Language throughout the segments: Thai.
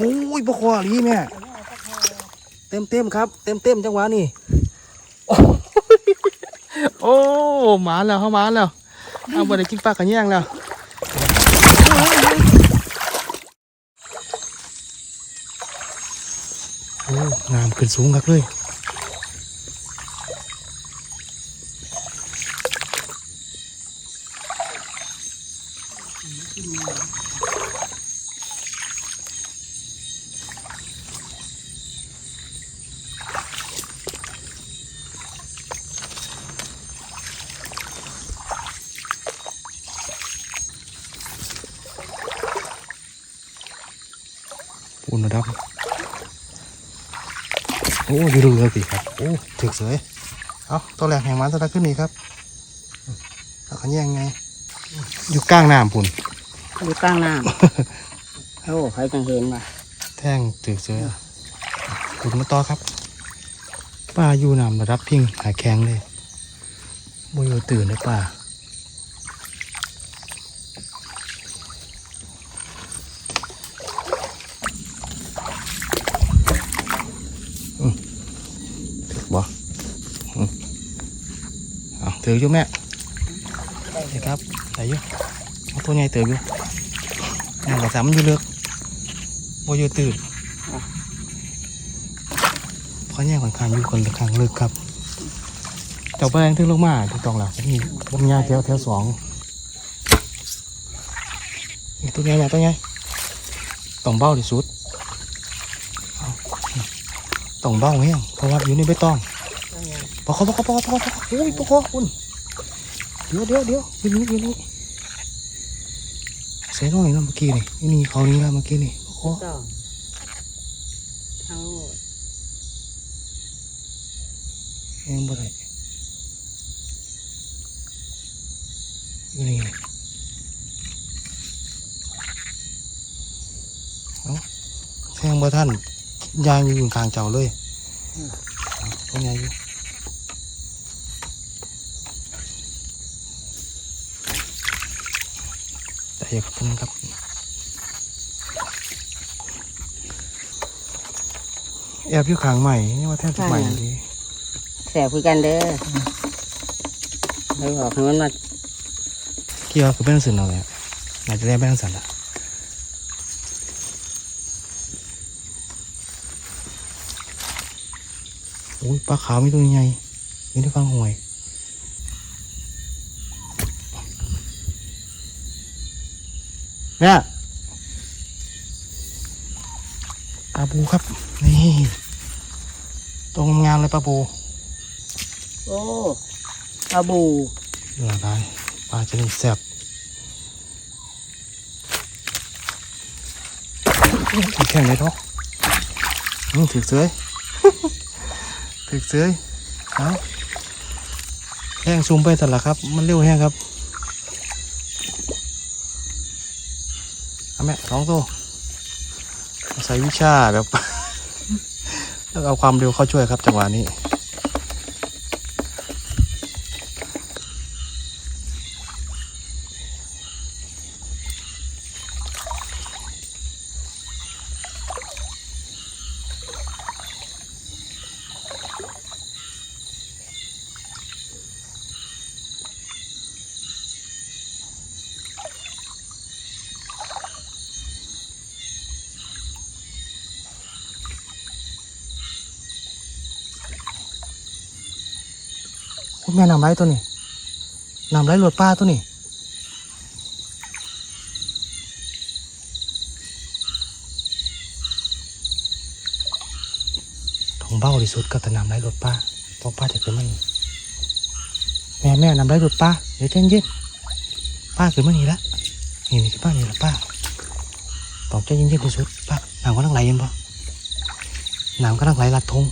โอ้ยปลาคอหลีแม่เต็มเต็มๆครับ เต็มเต็มๆจังหวะนี่โอ้ยโอ้หมาแล้วเขาหมาแล้วเอาบ่ได้กินปลากระแยงแล้วโอ้งามขึ้นสูงครับเลย โอ้ยดูเลยสิครับโอ้ถึกเสยเอาตัวแรกแห่งมันตัวแรกขึ้นนี่ครับเอาขันแย่งไง อยู่กลางน้ำปุ่นอยู่กลางน้ำโอ้ใครจังเห็นมาแท่งถึกเสยขุดมาต่อครับป้าอยู่น้ำระดับพิงหายแข็งเลยโมอยู่ตื่นเลยป้าอืมถึกบ่อืม อาถืออยู่แม่นี่ครับใส่อยู่เอาตัวใหญ่เติบอยู่น้ำกระซ้ำอยู่เลือกโมอยู่ตื่นเพราะเนี่ยค่อนข้างอยู่คนละข้างลึกครับเจ้าแปลงถึงลงมาถูกต้องแล้วนี่บนยาแถวแถวสองตัวใหญ่แม่ตัวใหญ่ต้องเบ้าที่สุดต้องเบ้าแห้งเพราะว่าอยู่ในใบตอง ปะคอปะคอปะคอปะคอปะคอโอ้ยปะคอคุณเดี๋ยวเดี๋ยวเดี๋ยวอยู่นี่อยู่นี่ใส่น้อยนะเมื่อกี้นี่นี่เขานี้แล้วเมื่อกี้นี่ปะคอก็ทั้งหมดแห้งบ่ได้อยู่นี่เอาแทงบ่ท่านยางอยู่กลางเจ้าเลยเอา ตัวใหญ่อยู่แต่อย่าครับท่านครับแอบอยู่ข้างใหม่นี่ว่าแทบจะใหม่ดีแสบคือกันเด้อไปบอกให้มันมาเกี่ยวกับเป็นสินเอาเลยน่าจะได้เป็นสันละโอ้ยปลาขาวมีตัวใหญ่มีที่ฟังห่วย เนี่ยปลาบูครับ นี่ตรงงามเลยปลาบู โอ้ปลาบูเหลือได้ปลาจะได้แซ่บกินแข่งเลยท้องนี่ถือเสือยถือเสือยเอาแห้งซูมไปแต่ละครับ มันเร็วแห้งครับ แม่สองตัวอาใส่วิชาแบบ ต้องเอาความเร็วเข้าช่วยครับจังหวะนี้ ตัวนี้นำไรหลวดป้าตัวนี้ทองเบ้าที่สุดก็จะนำไรหลวดป้าเพราะป้าจะขึ้นมานี่แม่แม่นำไรหลวดป้าเดี๋ยวเย็นเย็นป้าขึ้นมานี่ละนี่นี่คือป้านี่ละป้าตอบใจเย็นเย็นที่สุดป้าน้ำกำลังไหลย็นปะน้ำกำลังไหลลัดทง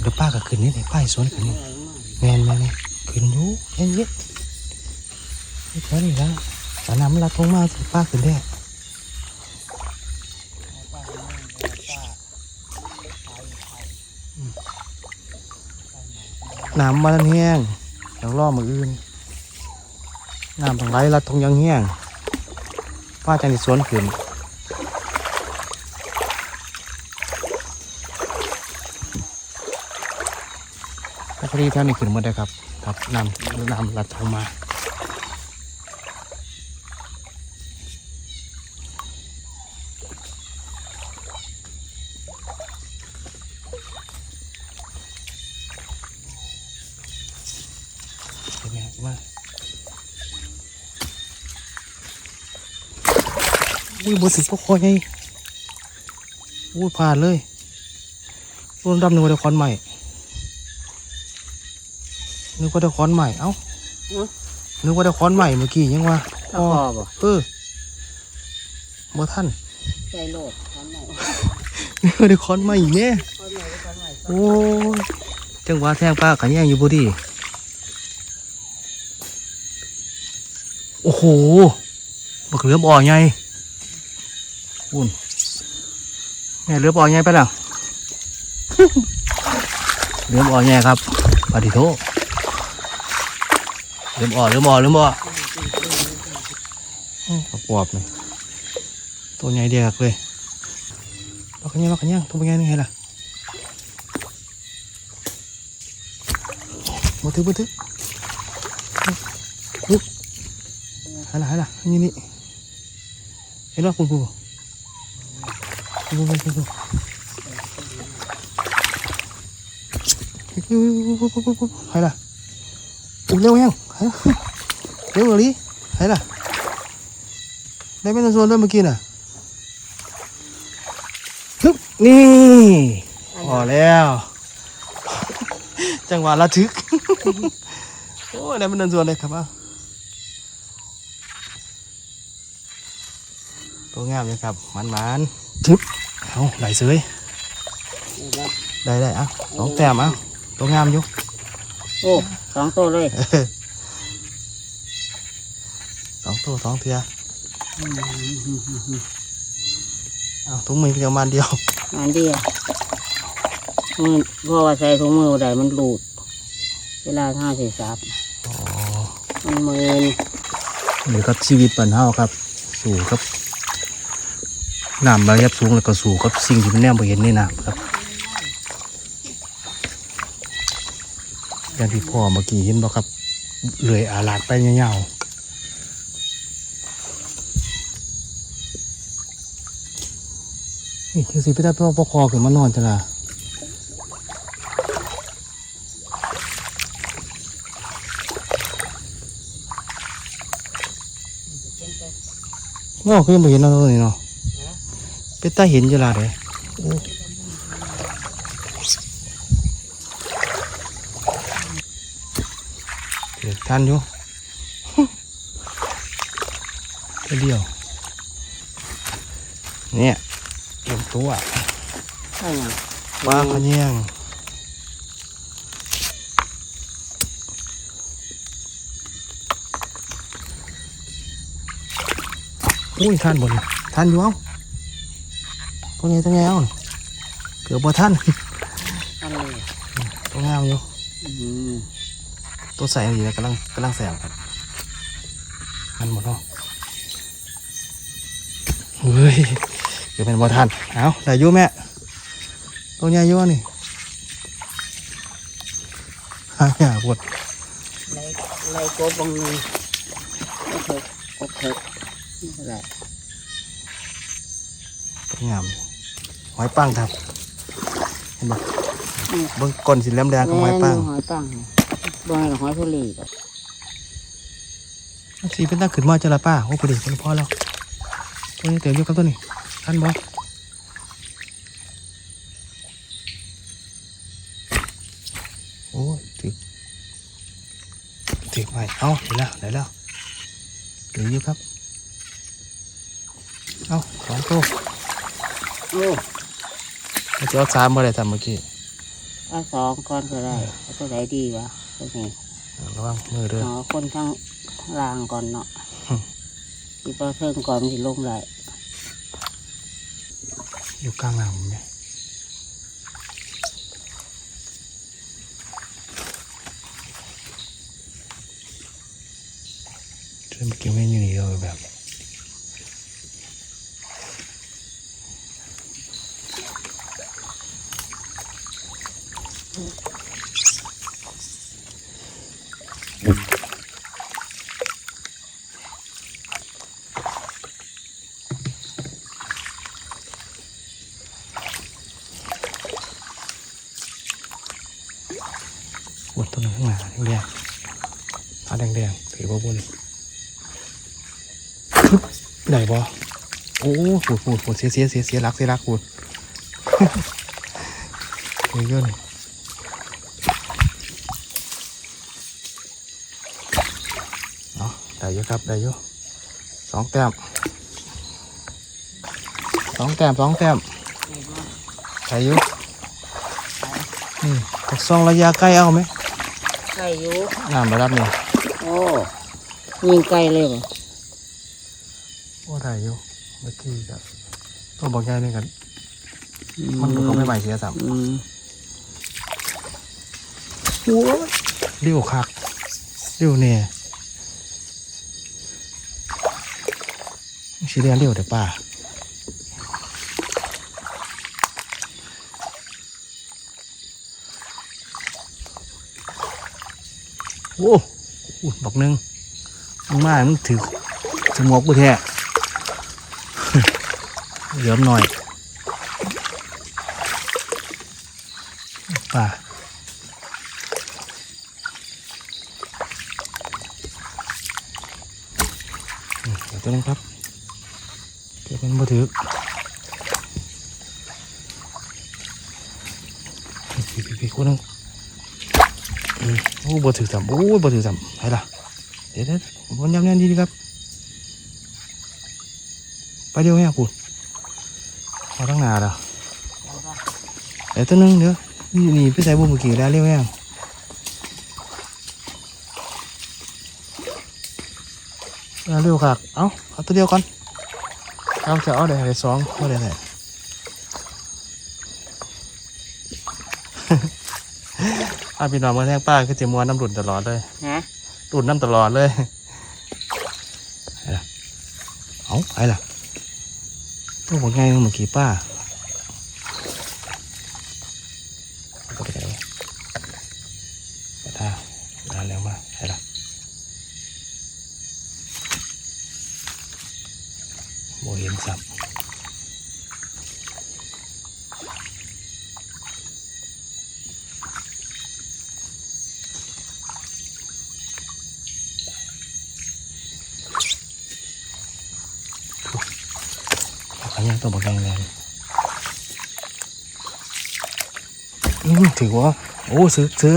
เดี๋ยวป้าก็ขึ้นนี่เลยป้าให้สวนขึ้นนี่แมนแมนขึ้นอยู่เย็นเย็นนี่แค่นี้และสนามลาทงมาสิป้าขึ้นได้น้ำมันแห้งเดี๋ยวรอมืออื่นน้ำทางไรลัดทงยังแห้งป้าจังสิสวนขึ้น พอดีท่านนี่ขึ้นมาได้ครับครับนำนำลัดทางมาเป็นไงมาอุ้ยบถึงพวกคอยไงอุ้ยผ่านเลยรุ่นดำหนึ่งวันเดียวคอนใหม่ นึกว่าได้ค้อนใหม่ เอ้านึกว่าได้ค้อนใหม่เมื่อกี้ยังว่าตะคอบ่เออบ่ท่านใจโลดทำไหนนึกว่าได้ค้อนใหม่อีกเนี่ยทำไหนทำไหนโอ้ยจังหวะแทงปลากันแย่งอยู่พอดีโอ้โห บักเหลือมอ่อไงอุ่นแม่เหลือมอ่อไงไปแล้วเหลือมอ่อไงครับปฏิโท เหลือมอ่อนเหลือมอ่อนเหลือมอ่ออืมประกอบเลยตัวใหญ่เดียกเลยบักกันยังบักกันยังตัวเป็นไงไงล่ะมาถือมาถือปุ๊บหันลังหันหลังนี่นี่เห็นว่าคุณคุณคุณคุณคุณคุณหันหลัง อุ้เร็วยังหันเร็วเลยหันลังได้ไม่ต้องส่วนด้วยเมื่อกี้น่ะฮึบนี่พอแล้ว จังหวะระทึก โอ้ยได้มันเดินสวนเลยครับอะตัวงามเลยครับมันมันๆทึบเอาไหลเสยได้ได้อะสองแต้มอะตัวงามอยู่ โอ้สองตัวเลยเออสองตัวสองเทียเอาถุงมือเพียงมันเดียวอันเดียวมันเพราะว่าใส่ถุงมือใดมันหลุด เวลาท่าเสียซับอ๋อมันมืนหรือกับชีวิตปันเฮาครับ สู่กับน้ำระยับสูงแล้วก็สู่กับสิ่งที่มันแนมไปเห็นในน้ำครับ อย่างที่พ่อเมื่อกี้เห็นบ่ครับเลื่อยอาลาดไปยาวๆนี่จังสิไปได้พ่อพ่อคอขึ้นมานอนจ้ะล่ะง้อคือยังบ่เห็นเราเลยเนาะเป็นตาเห็นจ้ะล่ะเด้โอ้เดี๋ยว ทันอยู่เดียว เนี่ยเตรียมตัวใช่ยังปลาขะเนียงอุ้ยท่านบนท่านอยู่เอ้าตัวไงตัวไงเอ้าเกือบบ่ท่าน อันเลย ตัวงามอยู่ อืม ตัวใส่ดีแล้วกำลังกำลังแสบครับ มันหมดเนาะเฮ้ยเดี๋ยวเป็นบ่ท่านเอาได้อยู่แม่ตัวใหญ่อยู่นี่หายาปวดไล่ไล่กบบางนึงก็เถิกกบเถิกนี่แหละตัวงามอยู่หอยปังครับเห็นปะเบิ้งก้นสีแหลมแดงของหอยปังแม่นหอยปัง บางหอยทุลีก็สีเป็นตั้งขึ้นมาจะละป้าโอ้พอดีเป็นพอแล้วตัวนี้เต็มอยู่กับตัวนี้ท่านบอโอ้ยถึกถึกไปเอาเดี๋ยวแล้วเดี๋ยวแล้วเหลืออยู่ครับเอาสองตัวโอ้เราจะเอาสามมาเลยทำเมื่อกี้เอาสองก้อนก็ได้เอาตัวไหนดีวะ ตัวนี้ระวังมือเด้อเอาคนข้างล่างก่อนเนาะอืมที่พอเทิงก่อนมันสิลงได้อยู่กลางน้ำไหมเชื่อเมื่อกี้ไม่อยู่นี่เลยแบบ บนต้นข้างหน้าแดง ๆขาแดงๆถือว่าบนได้บ่โอ้ปูดปูดปูดเสียเสียเสียเสียรักเสียรักปูดเยอะเยอะเลยเนาะได้เยอะครับได้เยอะสองแต้มสองแต้มสองแต้มได้เยอะนี่ตักซองระยะใกล้เอาไหมไก่อยู่น้ำระดับนี้โอ้ยิงไก่เลยบ่ว่าได้เยอะเมื่อกี้ก็ต้องบอกยายนี่กันมันก็ไม่ใหม่เสียสัมอืมโอ้ยเลี้ยวคักเลี้ยวเนี่ยสีแดงเลี้ยวแต่ป่าโอ้ อุดบอกนึงมึงมามึงถือสมวกบุแท้เหลือมหน่อยป่าเดี๋ยวตัวนึงครับเก็บมันบ่ถือพี่พี่พี่คนนึง บ่ถือซ้ำโอ้บ่ถือซ้ำไปละเดี๋ยวเดี๋ยวมันย้ำแน่นดีครับ ไปเดียวแม่พูดมาตั้งนานแล้วเดี๋ยวตัวนึงเดี๋ยวนี่ไปใส่บุ้มกี้แล้วเรียวแม่เอาเร็วครับเอาเอาตัวเดียวก่อนเอาจะเอาเดี๋ยวเดี๋ยวสองเอาเดี๋ยวไหน อาพี่น้องมาแทงป้าคือจะมวนน้ำดุนตลอดเลยฮะดุนน้ำตลอดเลยไปละเอาไปละตัวบอกไงเมื่อกี้ป้า อันนี้ตัวบอกไงเลยอืมถือว่า โอ้ซื้อซื้อ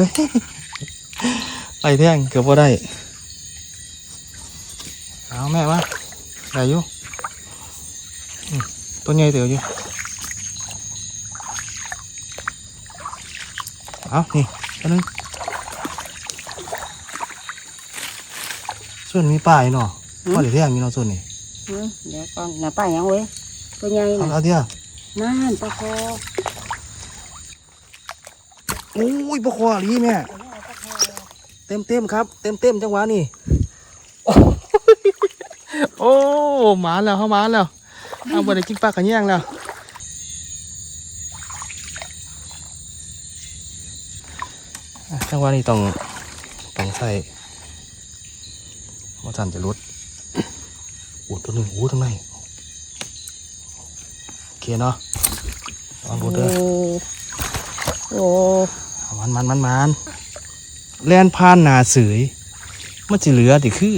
ไปแท่งเกือบว่าได้ เอาแม่มาได้อยู่อืมตัวใหญ่เตี๋ยวอยู่เอานี่ตัวนึงส่วนมีป้ายเนาะว่าเดี๋ยวแท่งมีเนาะส่วนนี้อืมเดี๋ยวก่อนน่ะป้ายังเว้ย ตัวใหญ่เอาน่ะเอาเดียวนั่นปลาคอโอ้ยปลาคอหลีแม่เต็มเต็มๆครับ เต็มเต็มๆจังหวะนี่โอ้หมาแล้วเข้ามาแล้วเอาบ่ได้กินปลากระแยงแล้ว อะจังหวะนี้ต้องต้องใส่ว่าจันจะลดโอ้ตัวหนึ่งโอ้ทั้งในโอ เคเนาะลองดูเด้อโอ้มันมันมันมันแล่นผ่านหนาเสืยมันจะเหลือติคือ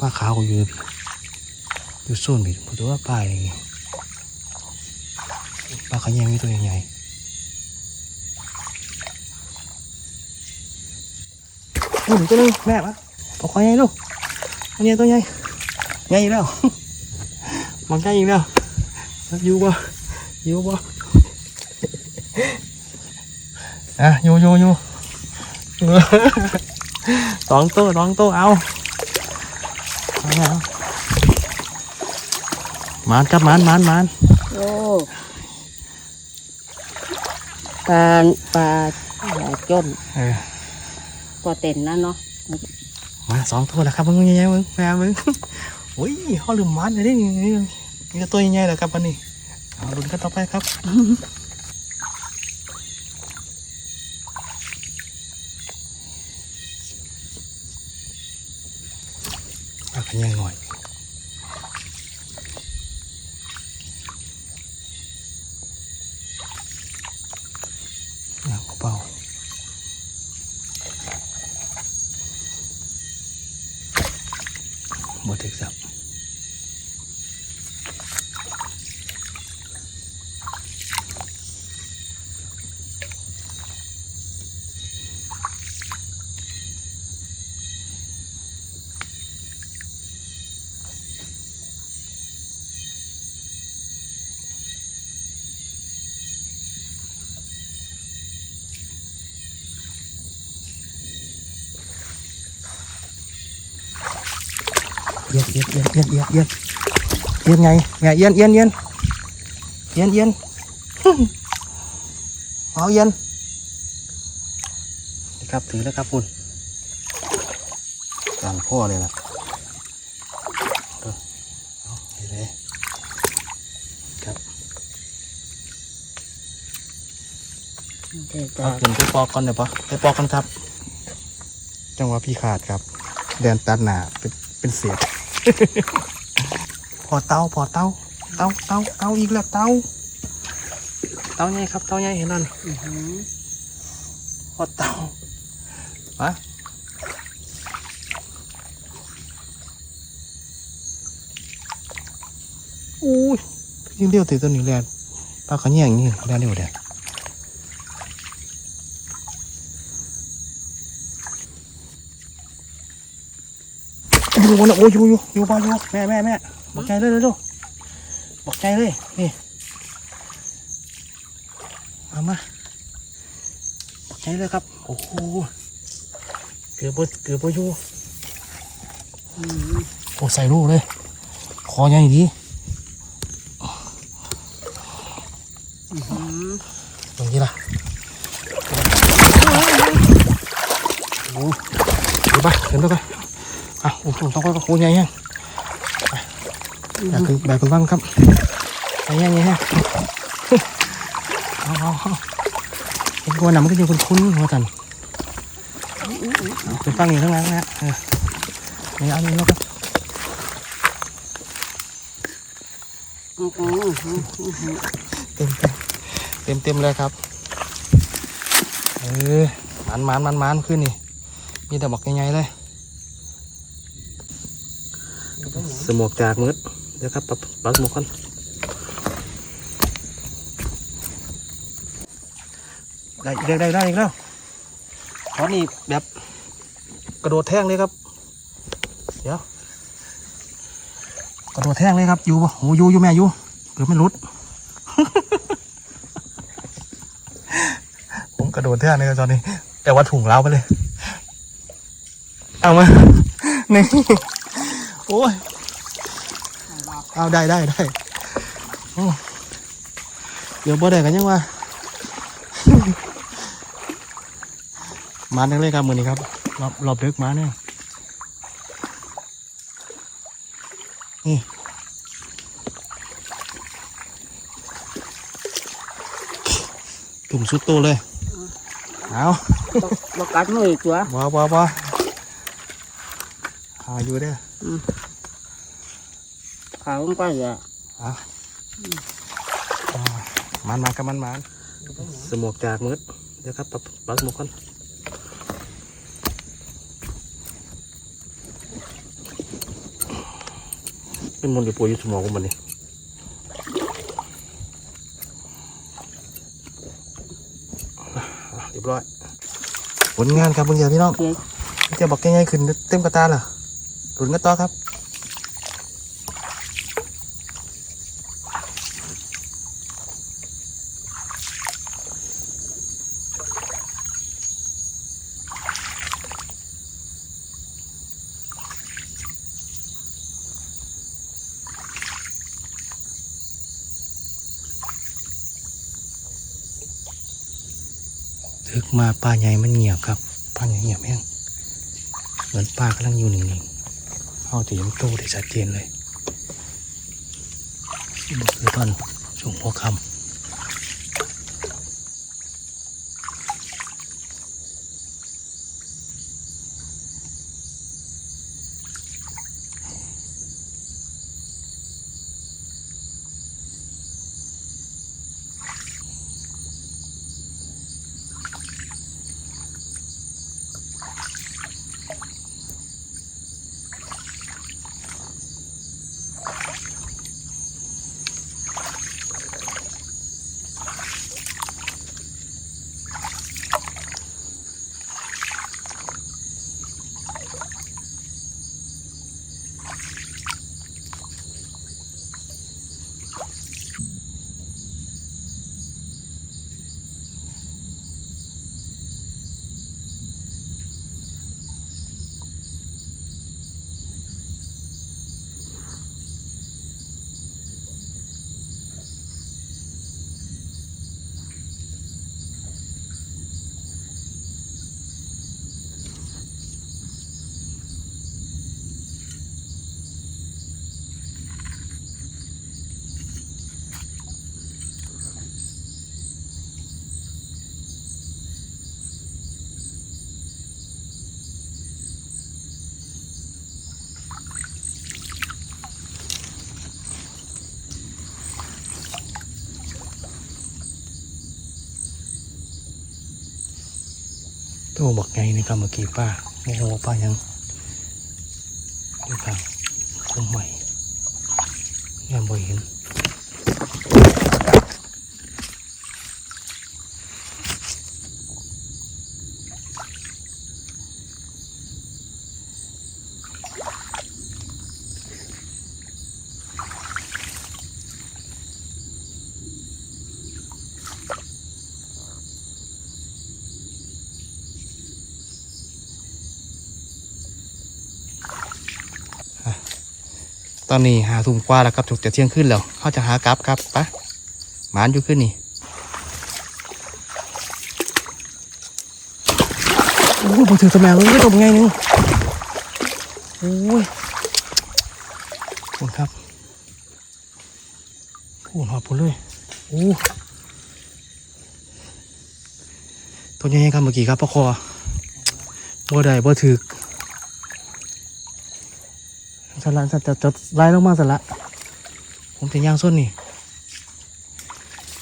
ปลาขาวก็อยู่พี่อยู่โซนพี่ผมตัวว่าปลาอย่างงี้ปลาขยงมีตัวใหญ่ๆนี่ตัวนึงแม่มาปอกคอใหญ่ลูกอันนี้ตัวใหญ่ใหญ่อีกแล้วมันใหญ่อีกแล้วอยู่บ่อยู่บ่อะอยู่อยู่อยู่สองตัวสองตัวเอาเอามานครับมานมานมานโอ้ ปลาปลาจนเออก็เต็นนะเนาะมาสองตัวแล้วครับมึงยังไงมึงแม่มึงโอ้ยเขาลืมมัดเลนี่นี่ตัวยังไงแล้วครับวันนี้เอาลุ้นกันต่อไปครับเอาขยันหน่อย บ่ถึกสับ เอียนเอียนเอียนเอียนไงไงเอียนเอียนเอียนเอียนเอียนเอาเอียนนี่ครับถือแล้วครับคุณกลางพ่อเลยล่ะเอาเอาไปเลยครับเดี๋ยวเอาจะขึ้นไปปอกก่อนเดี๋ยวปะไปปอกกันครับ จังหวะพี่ขาดครับ แดนตัดหนาเป็นเป็นเศษ พอเตาพอเตาเตาเตาเตาอีกแล้วเตาเตาใหญ่ครับเตาใหญ่เห็นนั่นอื้อหือพอเตามาอู้ยยิงเดียวติดตัวนี้แลนปลาขะแยงนี่แลนเดียวเดียวอยู่บนน่ะโอ้ยอยู่อยู่อยู่บ้านอยู่แม่แม่แม่ บอกใจเลยเร็วๆบอกใจเลยนี่เอามาบอกใจเลยครับ โอ้โหเกือบบเกือบบอยู่อือโอ้ใส่ลูกเลย คอใหญ่ดีตรงนี้ล่ะโอ้เดี๋ยไปเห็นไปก่อนอะโอ้โหต้องก็โคใหญ่ไง แบบคือแบบคุณบ้างครับใหญ่แห้งใหญ่แห้งเอาเอาเอาเห็นกวนหนำมันก็ยู่คุ้นๆหัวจันเอาเป็นฟังอยู่ข้างล่างนะเออนี่เอานี่แล้วก็อื้อหืออื้อหืออื้อหือเต็มเต็มเต็มเลยครับ เออมันมันมันมันขึ้นนี่ มีแต่บอกใหญ่ๆเลย สมวกจากมืด เดี๋ยวครับปรับปรับสมวกก่อนได้ได้ได้ได้อีกแล้วตอนนี้แบบกระโดดแท่งเลยครับ เดี๋ยว กระโดดแท่งเลยครับ อยู่ปะโอ้อยู่อยู่แม่อยู่เกือบไม่หลุด ผมกระโดดแท่งเลยตอนนี้ แต่ว่าถุงเล้าไปเลย เอามา นี่ โอ้ย เอาได้ได้ได้เดี๋ยวบ่ได้กันยังวะมาจังเลยครับมือนี้ครับรอบรอบดึกมาเนี่ยนี่ถุงสุดโตเลยเอาตกกัดมืออีกตัวว้าวว้าวว้าวหาอยู่เด้อ ขาวลงไปอะอะอ่ามันมากับมันมันสมวกจากมืดเดี๋ยวครับปรับปรับสมวกก่อนเป็นมนต์อยู่ป่วยอยู่สมองของมันนี่อะเรียบร้อยผลงานครับเพื่อนๆพี่น้องเจ๊จะบอกง่ายๆขึ้นเต็มกระตาเหรอหลุนกันต่อครับ ถึกมาป้าใหญ่มันเงียบครับป้าใหญ่เงียบแห้งเหมือนป้ากำลังอยู่นิ่งๆเอาแต่ยังโตได้ชัดเจนเลยคือตอนช่วงหัวค่ตั วบอกไงนี่ครับเมื่อกี้ป้าโมโหป้ายังนี่ครับคมใหม่ยังบ่เห็น ต อนนี้หาทุ่มกว่าแล้วครับถูกจะเที่ยงขึ้นแล้วเขาจะหากลับครับปะหมานอยู่ขึ้นนี่โอ้ยผมถือสมัยเลยตบไงนึงโอ้ยคุณครับพูดหอบพูดเลยโอ้ตัวใหญ่ครับเมื่อกี้ครับพ่อคอบ่ได้บ่ถือ สละจะจะจะไล่ลงมาสละผมจะย่างส้นนี่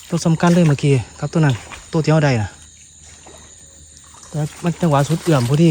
ตัวสำคัญเลยเมื่อกี้ครับตัวนั้น ตัวเที่เอาได้นะแต่มันจังหวะสุดเอื่อมพอดี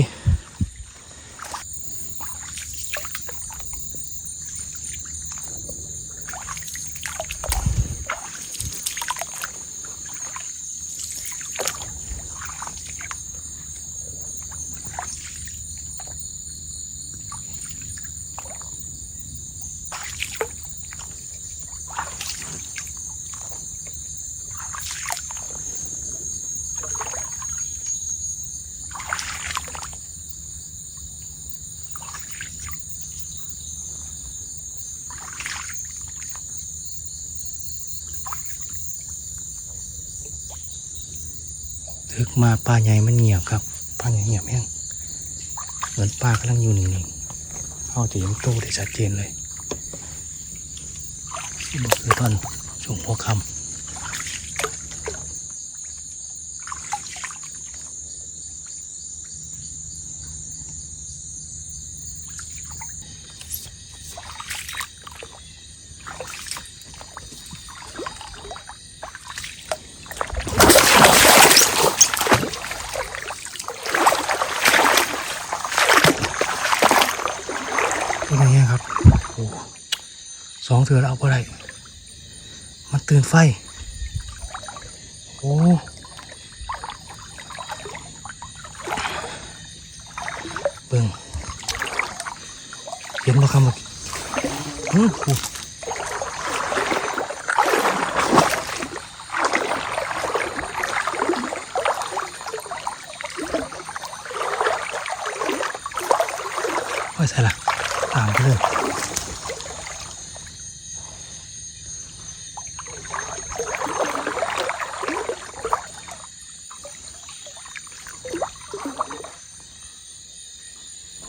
มาปลาใหญ่มันเงียบครับปลาใหญ่เงียบแห้งเหมือนปลากำลังอยู่นิ่งๆเอาแต่ยังโตได้ชัดเจนเลยนี่คือตอนช่วงหัวค่ำตัวใหญ่ครับโอ้ส องเถือเราเอาไปได้มันตื่นไฟ โอ้เบิ่งเห็นบ่คำเมื่อกี้อื้อโอ้โอ้ยใส่ละตามไปเลย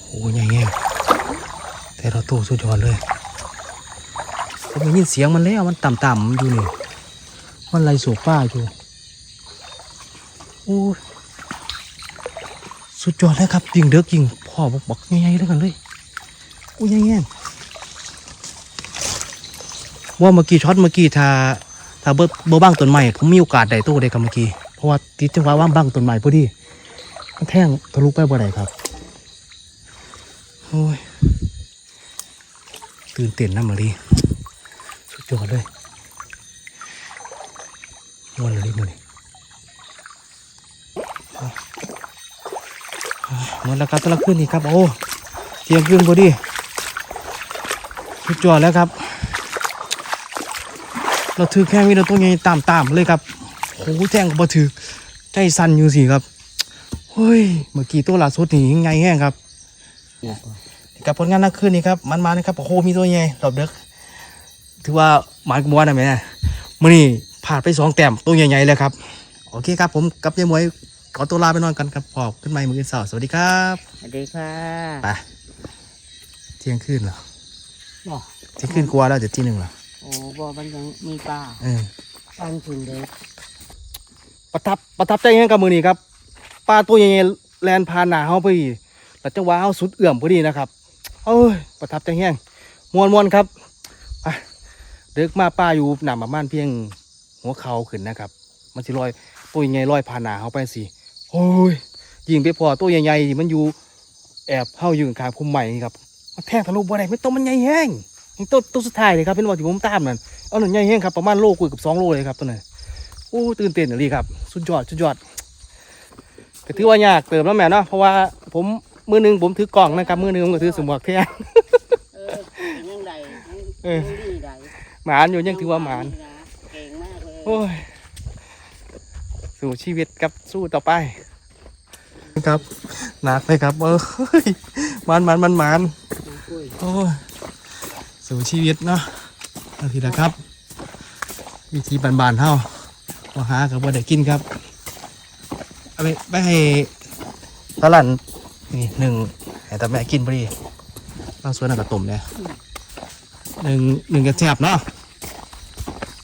โอ้ยใหญ่แง่ แต่เราตู้สุดยอดเลยผมได้ยินเสียงมันแล้วมันต่ำๆอยู่นี่มันไล่สูบป้าอยู่โอ้ยสุดยอดเลยครับยิงเด็กยิงพ่อบอกบอกใหญ่ๆด้วยกันเลยโอ้ยใหญ่แง่ว่าเมื่อกี้ช็อตเมื่อกี้ถ้าถ้าเบอร์เบอร์บ้างต้นใหม่ผมมีโอกาสได้ตู้ได้ครับเมื่อกี้เพราะว่าติดจังหวะว่างบ้างต้นใหม่พอดีมันแท่งทะลุไปบ่ได้ครับโอ้ย ตื่นเต้นนะมารีสุดยอดเลยม่วนเลยมือนี่หมดแล้วครับตะละขึ้นนี่ครับ โอ้เที่ยงคืนพอดีสุดยอดแล้วครับ เราถือแค่วินาตัวใหญ่ตามตามเลยครับโอ้โหแจ้งก็บ่ถือใจสั่นอยู่สิครับ เฮ้ย เมื่อกี้ตัวล่าสุดนี่ยังไงแห้งครับ กับผลงานนักขึ้นนี่ครับมันมานะครับโอ้โหมีตัวใหญ่รอบเด็กถือว่าหมานกบวนนะแม่มื่อนี้ผ่านไปสองแต้มตัวใหญ่ๆเลยครับ โอเคครับผมกับยายหมวยขอตัวลาไปนอนกันครับพอขึ้นใหม่มืออนเสาร์สวัสดีครับสวัสดีค่ะไปเที่ยงคืนเหรอบอกเที่ยงคืนกว่าแล้วจะที่หนึ่งเหรอโอ้บ่มันยังมีปลาเออปันถึงเด็กประทับประทับใจยังกับมือนี้ครับปลาตัวใหญ่ๆแลนพานหนาเฮาพอดีแต่จังหวะเฮาสุดเอื่อมพอดีนะครับ เอ้ย ประทับใจแห้งมวนมวนครับไปเด็กมาป้าอยู่หนาประมาณเพียงหัวเข่าขึ้นนะครับ มันสิลอยตัวใหญ่ลอยผ่านหนาเฮาไปสิโอ้ยยิงไปพอตัวใหญ่ๆมันอยู่แอบเข้าอยู่กลางพุ่มใหม่นี่ครับมันแทงทะลุบ่ได้ไม่ตัวมันใหญ่แห้งนี่ตัวตัวสุดท้ายเลยครับเป็นว่าที่ผมตามนั่นเอาหนึ่งใหญ่แห้งครับประมาณโลกุยกับสองโลเลยครับตัวนั้นโอ้ตื่นเต้นเลยครับสุดยอดสุดยอดก็ถือว่ายากเติมแล้วแม่เนาะเพราะว่าผม มือหนึงผมถือกล่องนะครับ มือหนึงผมก็ถือสมบักแทงเออเป็นยังไงเออยังดีใดหมานอยู่ยังถือว่าหมานเก่งมากเลยโอ้ยสู่ชีวิตครับสู้ต่อไป ครับหนักเลยครับเออเฮ้ยมันมันมันมันโอ้ยสู่ชีวิตเนาะเอาทีละครับ วิธีบานๆเท่ามาหากับว่าได้กินครับเอาไปไปให้ตะหลัน นี่หนึ่งให้ตาแม่กินพอดีบางส่วนน่ะกระตุ่มเนี่ยหนึ่งหนึ่งกระแจบเนาะ